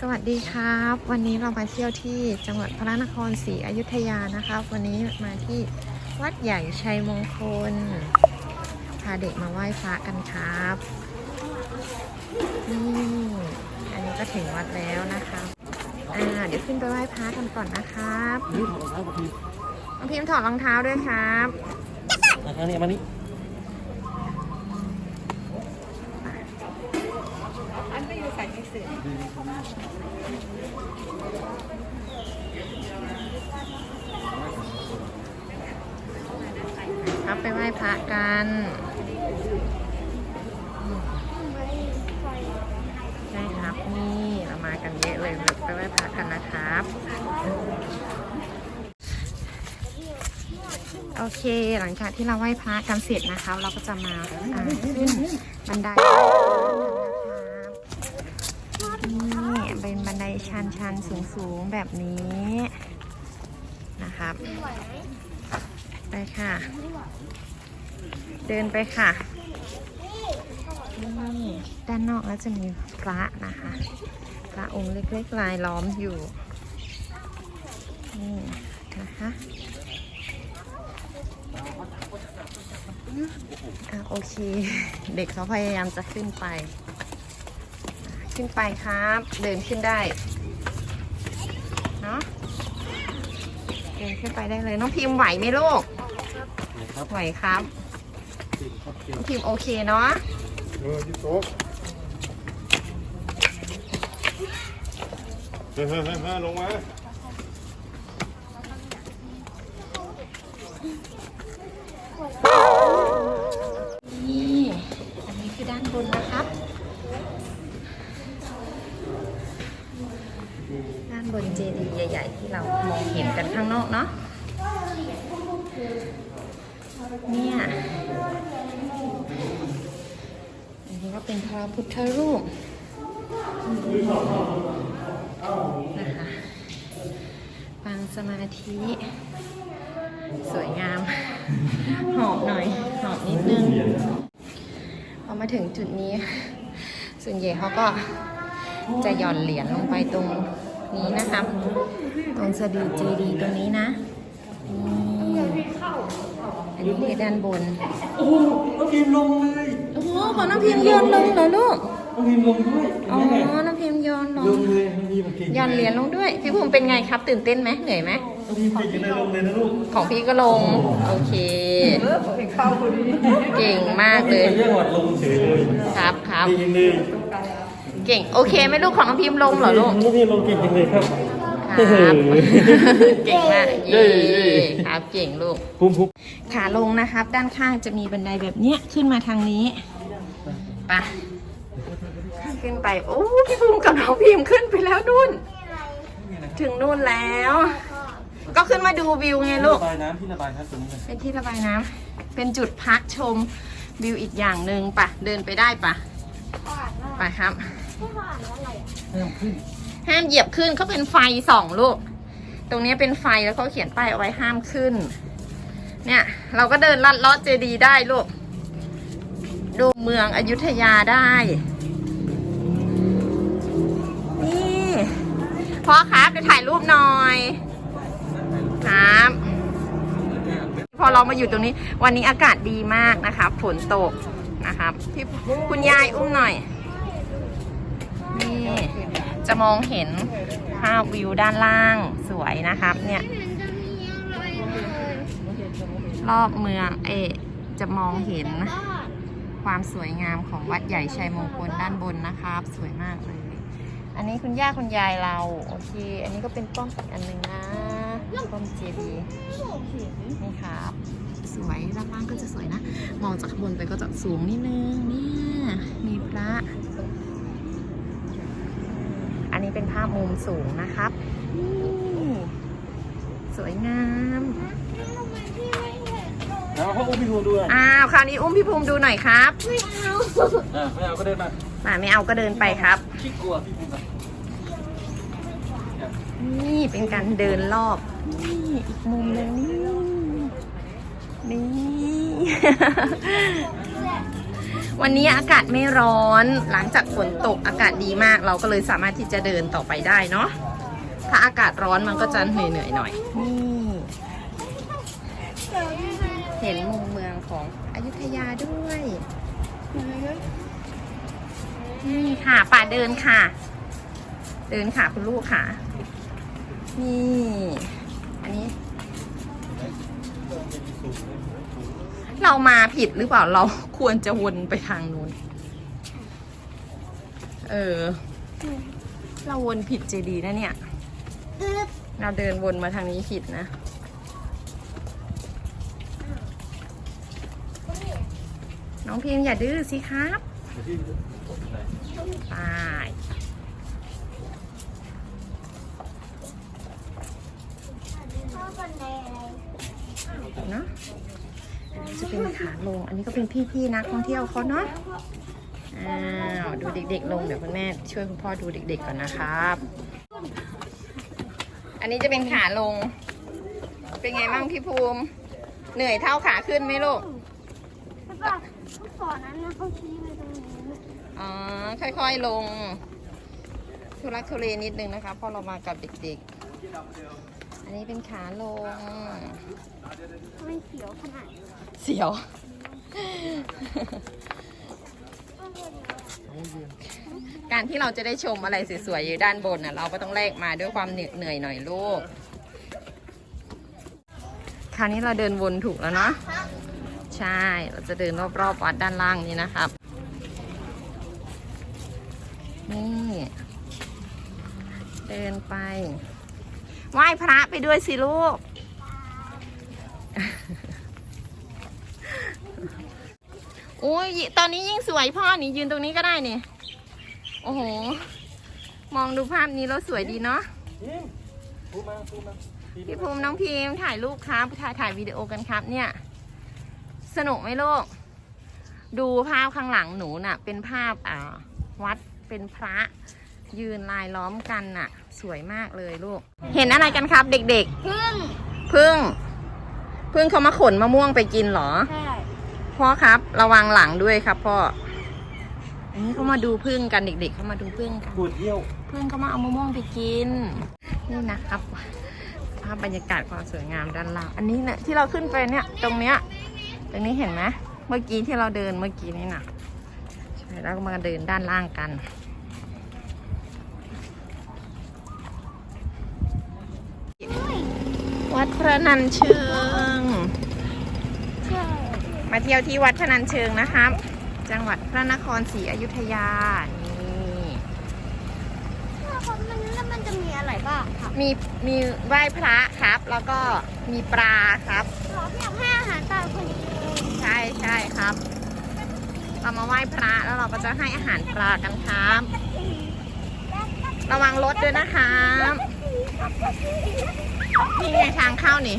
สวัสดีครับ วันนี้เรามาเที่ยวที่จังหวัดพระนครศรีอยุธยานะครับ วันนี้มาที่วัดใหญ่ชัยมงคล พาเด็กมาไหว้พระกันครับนี่อันนี้ก็ถึงวัดแล้วนะครับอ่าเดี๋ยวขึ้นไปไหว้พระกันก่อนนะครับนี่ถอดรองเท้ากับพี่น้องพิมพ์ถอดรองเท้าด้วยครับมาทางนี้มานี่อันไปอยู่ใส่ที่สื่อ ครับไปไหว้พระกันใช่ครับนี่เรามากันเยอะเลยเดี๋ยไปไหว้พระกันนะครับ โอเคหลังจากที่เราไหว้พระกันเสร็จนะครับเราก็จะมาขึ้นบันไดนะครับนี่เป็นบันได ชันสูงสูงๆแบบนี้นะครับ ไปค่ะ เดินไปค่ะนี่ด้านนอกแล้วจะมีพระนะคะ พระองค์เล็กๆลายล้อมอยู่นี่นะคะอะโอเค เด็กเขาพยายามจะขึ้นไป ขึ้นไปครับ เดินขึ้นได้ นาะเดินขึ้นไปได้เลย น้องพิมพ์ไหวไหมลูกนะครับไหวครับ ครับเก่งน้องพิมพ์โอเคเนาะ เออที่โต๊ะเฮ้ยเฮ้ยเฮ้ยเฮ้ยลงมา เจดีย์ใหญ่ ๆ ที่เรามองเห็นกันข้างนอกเนาะเนี่ยอันนี้ก็เป็นพระพุทธรูปนะคะปางสมาธิ สวยงาม หอบหน่อย หอบนิดนึงพอมาถึงจุดนี้ ส่วนใหญ่เขาก็จะหย่อนเหรียญลงไปตรง นี้นะครับตรงสะดือเจดีย์ตรงนี้นะนี่อันนี้คือด้านบน โอ้โหน้องพิมพ์ลงเลย โอ้โหขอน้ำพิมพ์โยนลงเหรอลูก น้องพิมพ์ลงด้วยอ๋อเห็นไหมเนี่ยน้ำพิมพ์โยนลลงงเลยน้องพิมพ์เก่งหย่อนเหรียญลงด้วย พี่ภูมิเป็นไงครับ ตื่นเต้นไหมเหนื่อยไหมน้องพิมพ์เก่งจังเลยลงเลยนะลูก ของพี่ก็ลง โอเค เก่งมากเลยน้องพิมพ์ไปเรียกหวัดลงเฉยเลย ครับครับเก่งจังเลย เก่ง โอเคไหมลูกของน้องพิมพ์ลงเหรอลูกน้องพิมพ์ลงเก่งจังเลยครับครับเก่งมากเย้เย้ครับเก่งลูกภูมิภูมิขาลงนะครับ ด้านข้างจะมีบันไดแบบเนี้ยขึ้นมาทางนี้ไปขึ้นไป โอ้พี่ภูมิกับน้องพิมพ์ขึ้นไปแล้วนู่น ถึงนู่นแล้ว ก็ขึ้นมาดูวิวไงลูกระบายน้ำที่ระบายครับตรงนี้นะเป็นที่ระบายน้ำเป็นจุดพักชมวิวอีกอย่างหนึ่งปะเดินไปได้ปะไปครับ เพิ่มขึ้นห้ามเหยียบขึ้นเขาเป็นไฟสองลูก ตรงนี้เป็นไฟแล้วเขาเขียนป้ายเอาไว้ห้ามขึ้น เนี่ย เราก็เดินลัดเลาะเจดีย์ได้ลูก ดูเมืองอยุธยาได้ นี่พ่อครับเดี๋ยวถ่ายรูปหน่อยครับพอเรามาอยู่ตรงนี้ วันนี้อากาศดีมากนะคะฝนตกนะครับพี่คุณยายอุ้มหน่อย นี่ จะมองเห็นภาพวิวด้านล่างสวยนะครับ เนี่ย รอบเมืองเอจะมองเห็นความสวยงามของวัดใหญ่ชัยมงคลด้านบนนะครับ สวยมากเลย อันนี้คุณย่าคุณยายเรา โอเค อันนี้ก็เป็นป้อมอีกอันหนึ่งนะป้อมเจดีนี่ครับ สวยด้านล่างก็จะสวยนะ มองจากข้างบนไปก็จะสูงนิดนึงเนี่ยมีพระอันนี้เป็น ภาพมุมสูงนะครับนี่สวยงาม แล้วพ่ออุ้มพี่ภูมิด้วยอ้าวคราวนี้อุ้มพี่ภูมิดูหน่อยครับอ่าไม่เอาก็เดินมามาไม่เอาก็เดินไปครับ ขี้กลัวพี่ภูมิอะนี่เป็นการเดินรอบ นี่อีกมุมหนึงนี่นี่ วันนี้อากาศไม่ร้อน หลังจากฝนตกอากาศดีมาก เราก็เลยสามารถที่จะเดินต่อไปได้เนาะ ถ้าอากาศร้อนมันก็จะเหนื่อยๆหน่อย นี่ เห็นมุมเมืองของอยุธยาด้วย นี่ค่ะ ป่าเดินค่ะ เดินค่ะคุณลูกค่ะ นี่ อันนี้ เรามาผิดหรือเปล่าเราควรจะวนไปทางนู้น เออ เราวนผิดเจดีย์นะเนี่ย เราเดินวนมาทางนี้ผิดนะ น้องพิมพ์อย่าดื้อสิครับไปพ่อคนใดอะ จะเป็นขาลง อันนี้ก็เป็นพี่ๆนักท่องเที่ยวเขาเนาะอ้าวดูเด็ก ๆ ลงเดี๋ยวคุณแม่ช่วยคุณพ่อดูเด็ก ๆก่อนนะครับ อันนี้จะเป็นขาลง เป็นไงบ้างพี่ภูมิ เหนื่อยเท่าขาขึ้นไหมลูกแล้วก็ก่อนนั้นนะเขาชี้ไปตรงนี้อ๋อค่อยๆลงทุลักทุเลนิดนึงนะคะเพราะเรามากับเด็กๆ อันนี้เป็นขาลงทำไมเขียวขนาดนี้ เสียว การที่เราจะได้ชมอะไรสวยๆอยู่ด้านบนน่ะเราก็ต้องแลกมาด้วยความเหนื่อยหน่อยลูก คราวนี้เราเดินวนถูกแล้วเนาะใช่ เราจะเดินรอบๆวัดด้านล่างนี้นะครับ นี่ เดินไป ไหว้พระไปด้วยสิลูก โอ้ยตอนนี้ยิ่งสวยพ่อนี่ยืนตรงนี้ก็ได้นี่โอ้โห มองดูภาพนี้แล้วสวยดีเนาะพิมพูมาพูมาพี่ภูมิน้องพิมพ์ถ่ายรูปครับถ่ายถ่ายวิดีโอกันครับ เนี่ย สนุกไหมลูกดูภาพข้างหลังหนูน่ะ เป็นภาพอ่าวัดเป็นพระยืนลายล้อมกันน่ะ สวยมากเลยลูก เห็นอะไรกันครับเด็กพึ่งๆพึ่งพึ่งเขามาขนมะม่วงไปกินเหรอ ใช่ พ่อครับ ระวังหลังด้วยครับพ่อ อันนี้เขามาดูพึ่งกันเด็ก ๆ เขามาดูพึ่งกันพูดเที่ยวพึ่งเขามาเอามะม่วงไปกิน นี่นะครับภาพบรรยากาศความสวยงามด้านล่างอันนี้เนี่ยที่เราขึ้นไปเนี่ย ตรงเนี้ย ตรงนี้เห็นไหมเมื่อกี้ที่เราเดินเมื่อกี้นี่นะใช่แล้วก็มาเดินด้านล่างกัน วัดพระนันเชิงใช่ มาเที่ยวที่วัดพระนันเชิงนะครับจังหวัดพระนครศรีอยุธยา นี่ถ้าเขามันแล้วมันจะมีอะไรบ้างครับมีมีไหว้พระครับ แล้วก็มีปลาครับขออยากให้อาหารตาคนนี้ใช่ใช่ครับ เรามาไหว้พระแล้วเราก็จะให้อาหารปลากันครับ ระวังรถด้วยนะครับนี่ไงทางเข้านี่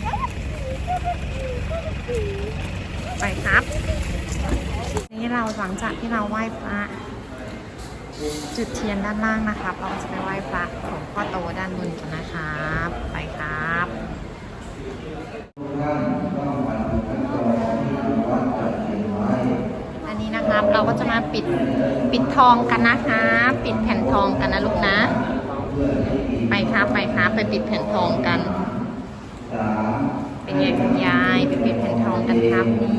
ไปครับ นี่เราหลังจากที่เราไหว้พระจุดเทียนด้านล่างนะครับ เราจะไปไหว้พระหลวงพ่อโตด้านบนกันนะครับ ไปครับอันนี้นะครับเราก็จะมาปิดปิดทองกันนะคะปิดแผ่นทองกันนะลูกนะ ไปครับไปครับไปปิดแผ่นทองกัน เป็นไงคุณยายไปปิดแผ่นทองกันครับนี่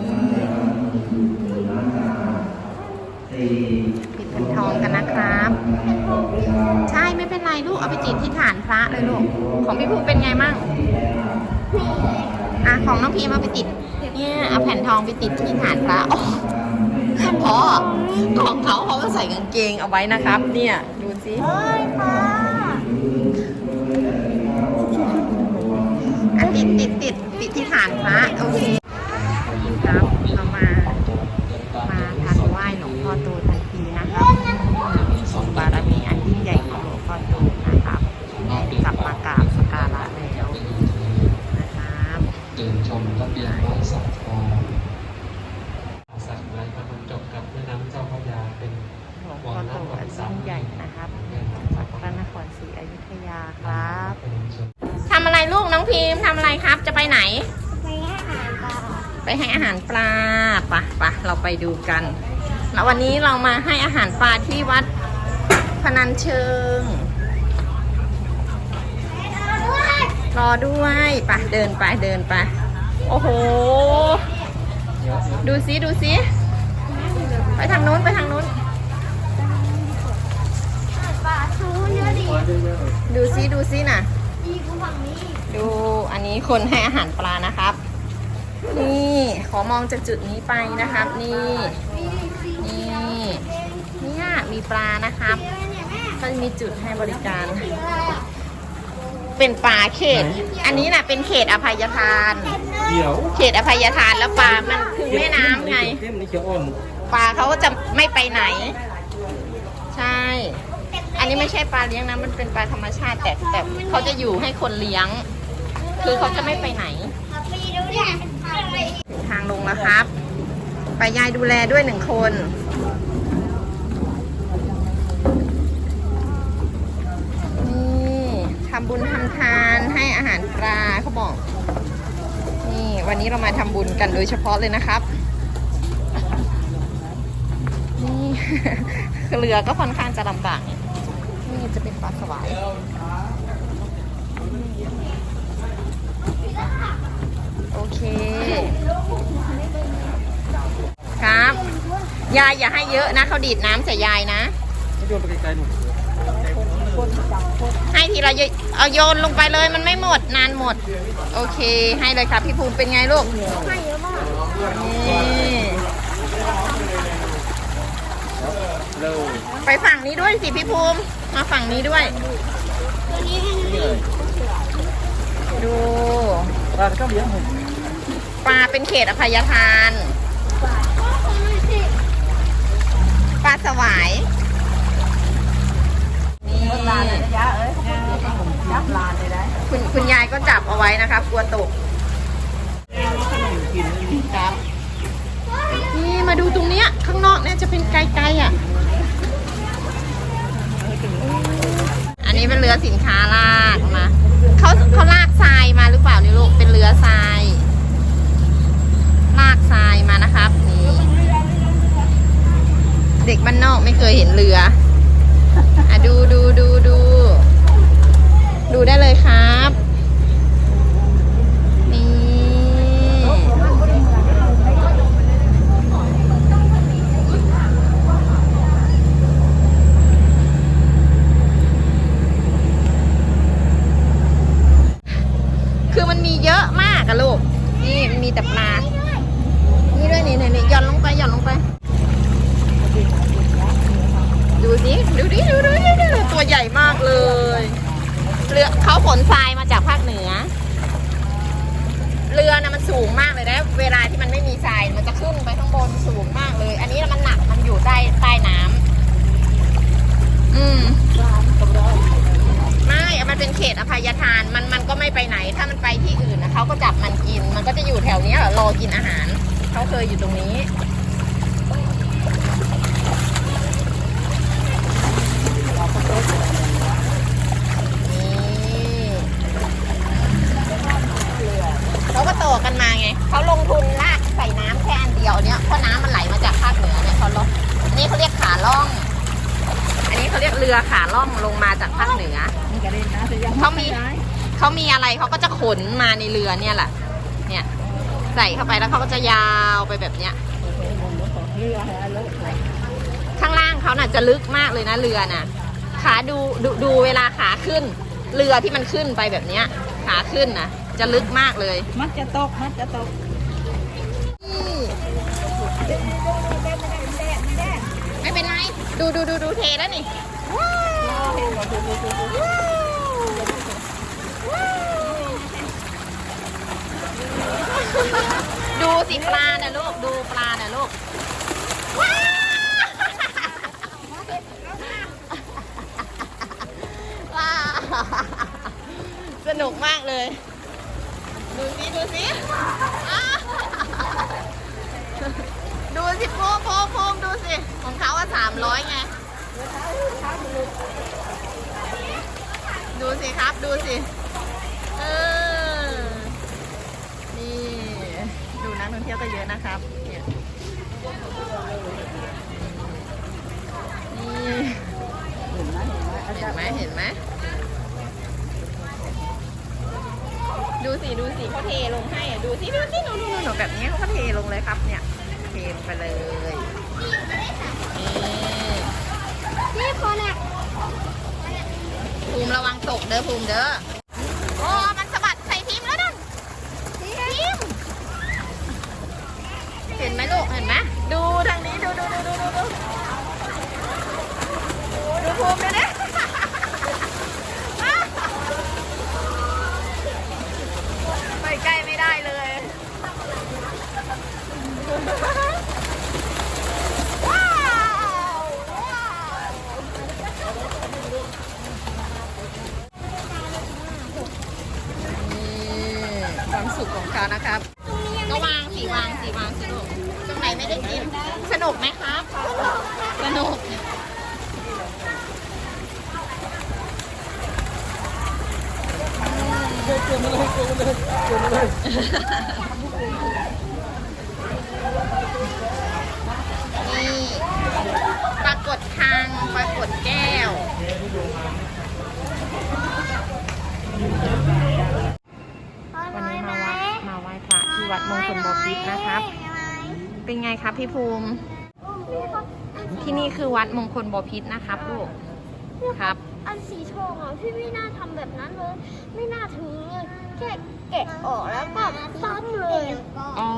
ปิดแผ่นทองกันนะครับ ใช่ไม่เป็นไรลูกเอาไปติดที่ฐานพระเลยลูก ของพี่ภูเป็นไงมั่งอะของน้องพีมาไปติด เนี่ยเอาแผ่นทองไปติดที่ฐานพระโอ้พ่อของเขาเขาก็ใส่กางเกงเอาไว้นะครับ เนี่ยดูสิ เฮ้ยป้า อะติดติดติด ติดที่ฐานพระโอเคครับเรามามาทันไหว้หลวงพ่อโตทันทีนะครับสมบารมีอันยิ่งใหญ่ของหลวงพ่อโตนะครับกลับมากราบสักการะแล้วนะครับ เดินชมระเบียงวัดสักทองสักไรก็บรรจบกับแม่น้ำเจ้าพระยาเป็น หลวงพ่อโตอันยิ่งใหญ่นะครับ แม่น้ำ จั เจ้าง ห พ วัดพระระนครศรีอยุธยาครับ เป็นชน ทำอะไรลูกน้องพิมพ์ทำอะไรครับ จะไปไหน ไปให้อาปไปให้อาหารปลาปะปะเราไปดูกันแล้ววันนี้เรามาให้อาหารปลาที่วัดพนัญเชิง รอด้วยไปเดินไปเดินไป โอ้โห ดูซิดูซิ ไปทางนู้นไปทางนู้นปลาทูเยอะดิดูซิดูซิน่ะ ดูอันนี้คนให้อาหารปลานะครับ นี่ขอมองจากจุดนี้ไปนะครับ นี่มีสีนี่เนี่ยมีปลานะครับเขียวเนี่ยแม่ก็จะมีจุดให้บริการอะไรอะเป็นปลาเขต อันนี้น่ะเป็นเขตอภัยทานเขียวเขตอภัยทานแล้วปลามันคือแม่น้ำไงเข้มนี่เขียวอ่อนปลาเขาก็จะไม่ไปไหน ใช่ อันนี้ไม่ใช่ปลาเลี้ยงนะ มันเป็นปลาธรรมชาติ แต่แต่เขาจะอยู่ให้คนเลี้ยง คือเขาจะไม่ไปไหนเอาไปดูเนี่ยอะไรถึง ทางลงแล้วครับ ไปยายดูแลด้วยหนึ่งคนนี่ทำบุญทำทานให้อาหารปลาเขาบอก นี่วันนี้เรามาทำบุญกันโดยเฉพาะเลยนะครับนี่เรือก็ค่อนข้างจะลำบากเนี่ยนี่จะเป็นปลาสวายโอ เค ครับ ยายอย่าให้เยอะนะเขาดีดน้ำใส่ยายนะโยนไปไกลๆหนูให้ทีละเยอะเอาโยนลงไปเลยมันไม่หมดนานหมด โอเค ให้เลยครับพี่ภูมิเป็นไงลูกให้เยอะมากนี่ไปฝั่งนี้ด้วยสิพี่ภูมิ มาฝั่งนี้ด้วยตัวนี้ให้นี่ดูปลาก็เลี้ยงผม ปลาเป็นเขตอภัยทานก็คงไม่สิปลาสวาย นี่คุณคุณยายก็จับเอาไว้นะครับกลัวตก นี่มาดูตรงเนี้ย ข้างนอกเนี่ยจะเป็นไกลๆอะ อันนี้เป็นเรือสินค้าลากมาเขาเขาลากทรายมาหรือเปล่านี่ลูก เป็นเรือทราย ลากทรายมานะครับ นี่ เด็กบ้านนอกไม่ เคยเห็นเรือ อะดูดูดูดู ดูได้เลยค่ะบ นี่ คือมันมีเยอะมากอะลูก นี่มีแต่ปลา นี่ด้วยนี่นี่นี่หย่อนลงไปหย่อนลงไป ดูสิ ดูดิดูดูดูตัวใหญ่มากเลยเรือเขาขนทรายมาจากภาคเหนือ เรือนะมันสูงมากเลยนะเวลาที่มันไม่มีทรายมันจะขึ้นไปข้างบนสูงมากเลย อันนี้มันหนักมันอยู่ใต้ใต้น้ำอืมไม่มันเป็นเขตอภัยทานมันมันก็ไม่ไปไหน ถ้ามันไปที่อื่นนะเขาก็จับมันกิน มันก็จะอยู่แถวนี้รอกินอาหารเขาเคยอยู่ตรงนี้ เขาก็โตกันมาไง เขาลงทุนลากใส่น้ำแค่อันเดียวเนี่ย เพราะน้ำมันไหลมาจากภาคเหนือเนี่ยเขาลงนี่เขาเรียกขาล่อง อันนี้เขาเรียกเรือขาล่องลงมาจากภาคเหนือเขามีเขามีอะไรเขาก็จะขนมาในเรือเนี่ยแหละ เนี่ย ใส่เข้าไปแล้วเขาก็จะยาวไปแบบเนี้ยข้างล่างเขาน่ะจะลึกมากเลยนะเรือน่ะ ขาดูดูดูเวลาขาขึ้น เรือที่มันขึ้นไปแบบเนี้ย ขาขึ้นนะจะลึกมากเลย มัดจะตก มัดจะตกนี่ไม่เป็นไร ดูดูดูดูเทแล้วนี่ว้าวว้าวดูสิปลาน่ะลูก ดูปลาน่ะลูกว้าวว้าว สนุกมากเลย ดูสิดูสิอ้าวดูสิโพมโพมโพมดูสิ ของเขาว่าสามร้อยไง ดูสิครับดูสิ เออ นี่ ดูนักท่องเที่ยวก็เยอะนะครับเนี่ยนี่เห็นไหมเห็นไหม ดูสิดูสิเขาเทลงให้ดูสิดูสิหนูหนูหนูแบบนี้เขาก็เทลงเลยครับเนี่ยเทไปเลยนี่นี่คนอะภูมิระวังตกเด้อภูมิเด้อโอ้มันสะบัดใส่พิมพ์แล้วนั่นพิมพ์เห็นไหมลูกเห็นไหมดูทางนี้ดูดูดูดูดูดูดูภูมิดูดิ ไปใกล้ไม่ได้เลย ว้าวว้าวนี่ความสุขของเขานะครับ ก็วางสีวางสีวางสิลูกตรงไหนไม่ได้กิน สนุกไหมครับ สนุก นี่ปรากฏทางปรากฏแก้ว วันนี้มาวัดมาไหว้พระที่วัดมงคลบพิตรนะครับ เป็นไงครับพี่ภูมิ ที่นี่คือวัดมงคลบพิตรนะครับลูกครับ อันสีทองอะพี่ไม่น่าทำแบบนั้นเลย ไม่น่าถือเลย แค่แกะออกแล้วก็ปั๊มเลยอ๋อ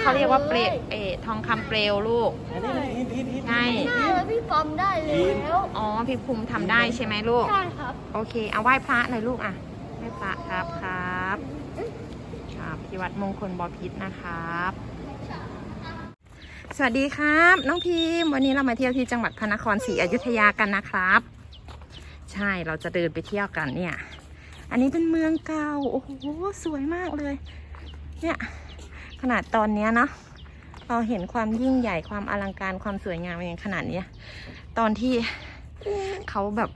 เขาเรียกว่าเปลวเออทองคำเปลวลูกใช่น่าแล้วพี่ปั๊มได้แล้วอ๋อพี่ภูมิทำได้ใช่ไหมลูก ใช่ครับโอเค เอาไหว้พระหน่อยลูกอะไหว้พระครับครับ ครับที่วัดมงคลบพิษนะครับ สวัสดีครับ น้องพิมพ์วันนี้เรามาเที่ยวที่จังหวัดพระนครศรีอยุธยากันนะครับ ใช่เราจะเดินไปเที่ยวกันเนี่ย อันนี้เป็นเมืองเก่า โอ้โห สวยมากเลย เนี่ย ขนาดตอนเนี้ยเนาะเราเห็นความยิ่งใหญ่ความอลังการความสวยงามอย่างขนาดนี้ ตอนที่เขาแบบ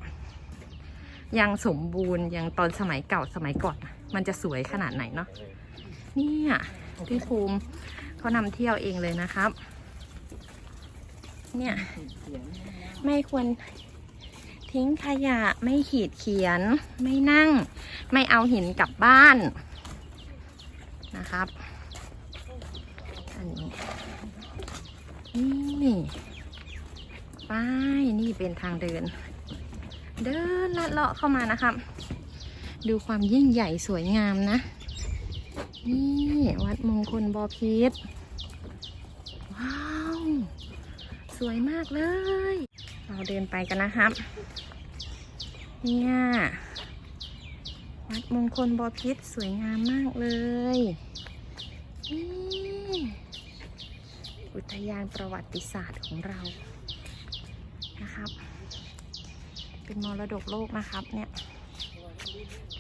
ยังสมบูรณ์ยังตอนสมัยเก่าสมัยก่อนมันจะสวยขนาดไหนเนาะเนี่ยพี่ภูมิเขานำเที่ยวเองเลยนะครับ เนี่ย ไม่ควร ทิ้งขยะไม่ขีดเขียน ไม่นั่ง ไม่เอาหินกลับบ้านนะครับอันนี้นี่ป้ายนี่เป็นทางเดิน เดินลัดเลาะเข้ามานะครับ ดูความยิ่งใหญ่สวยงามนะ นี่วัดมงคลบอพิษว้าว สวยมากเลย เราเดินไปกันนะครับ เนี่ย วัดมงคลบอพิษสวยงามมากเลย นี่อุทยานประวัติศาสตร์ของเรา นะครับ เป็นมรดกโลกนะครับ เนี่ย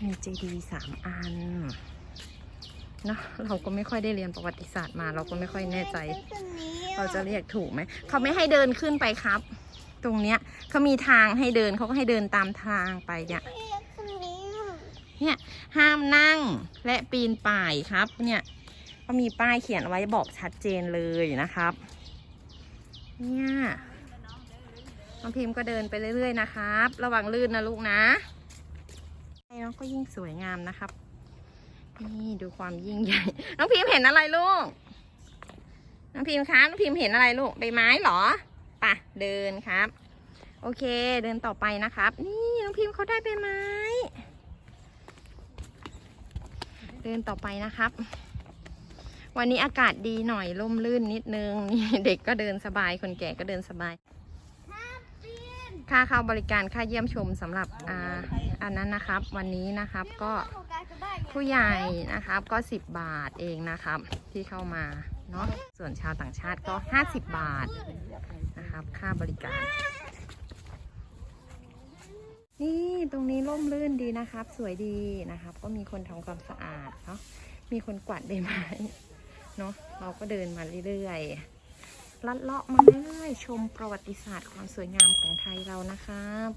มีเจดีย์สามอัน เนาะเราก็ไม่ค่อยได้เรียนประวัติศาสตร์มา เราก็ไม่ค่อยแน่ใจ เราจะเรียกถูกไหม เขาไม่ให้เดินขึ้นไปครับ ตรงเนี้ยเขามีทางให้เดินเขาก็ให้เดินตามทางไปเนี่ยเนี่ยห้ามนั่งและปีนป่ายครับเนี่ยก็มีป้ายเขียนไว้บอกชัดเจนเลยนะครับ เนี่ยน้องพิมพ์ก็เดินไปเรื่อยๆนะครับ ระวังลื่นนะลูกนะไอ้น้องก็ยิ่งสวยงามนะครับ นี่ดูความยิ่งใหญ่ น้องพิมพ์เห็นอะไรลูก น้องพิมพ์ครับน้องพิมพ์เห็นอะไรลูก ใบไม้เหรอ ปะเดินครับ โอเคเดินต่อไปนะครับ นี่น้องพิมพ์เขาได้ใบไม้เดินต่อไปนะครับ วันนี้อากาศดีหน่อยร่มรื่นนิดนึงนี่เด็กก็เดินสบายคนแก่ก็เดินสบาย ค่าเข้าบริการค่าเยี่ยมชมสำหรับอ่าอันนั้นนะครับ วันนี้นะครับก็ผู้ใหญ่นะครับก็ 10 บาทเองนะครับที่เข้ามา เนาะส่วนชาวต่างชาติก็ 50 บาทนะครับ ค่าบริการ นี่ตรงนี้ร่มรื่นดีนะครับ สวยดีนะครับ ก็มีคนทำความสะอาดเนาะมีคนกวาดใบไม้เนาะเราก็เดินมาเรื่อยๆลัดเลาะมาเรื่อยชมประวัติศาสตร์ความสวยงามของไทยเรานะครับ